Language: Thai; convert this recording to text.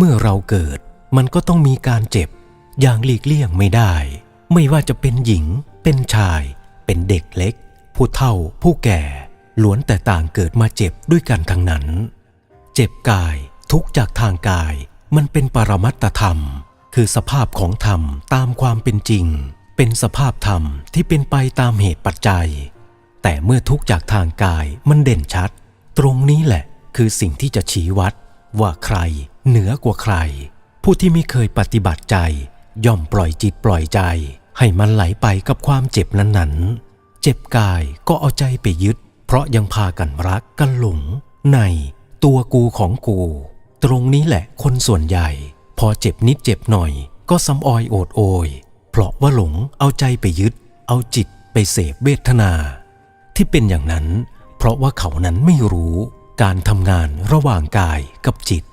เมื่อเราเกิดมันก็ต้องมีการเจ็บ อย่างหลีกเลี่ยงไม่ได้ ไม่ว่าจะเป็นหญิง เป็นชาย เป็นเด็กเล็ก ผู้เฒ่า ผู้แก่ ล้วนแต่ต่างเกิดมาเจ็บด้วยกันทั้งนั้น เจ็บกายทุกจากทางกายมันเป็นปรมัตธรรม คือสภาพของธรรมตามความเป็นจริง เป็นสภาพธรรมที่เป็นไปตามเหตุปัจจัย แต่เมื่อทุกจากทางกายมันเด่นชัด ตรงนี้แหละคือสิ่งที่จะชี้วัดว่าใคร เหนือกว่าใคร ผู้ที่ไม่เคยปฏิบัติใจ ย่อมปล่อยจิตปล่อยใจ ให้มันไหลไปกับความเจ็บนั้นๆ เจ็บกายก็เอาใจไปยึด เพราะยังพากันรักกันหลง ในตัวกูของกู ตรงนี้แหละคนส่วนใหญ่ พอเจ็บนิดเจ็บหน่อย ก็ซ้ำออยโอดโอย เพราะว่าหลงเอาใจไปยึด เอาจิตไปเสพเวทนา ที่เป็นอย่างนั้น เพราะว่าเขานั้นไม่รู้การทำงานระหว่างกายกับจิต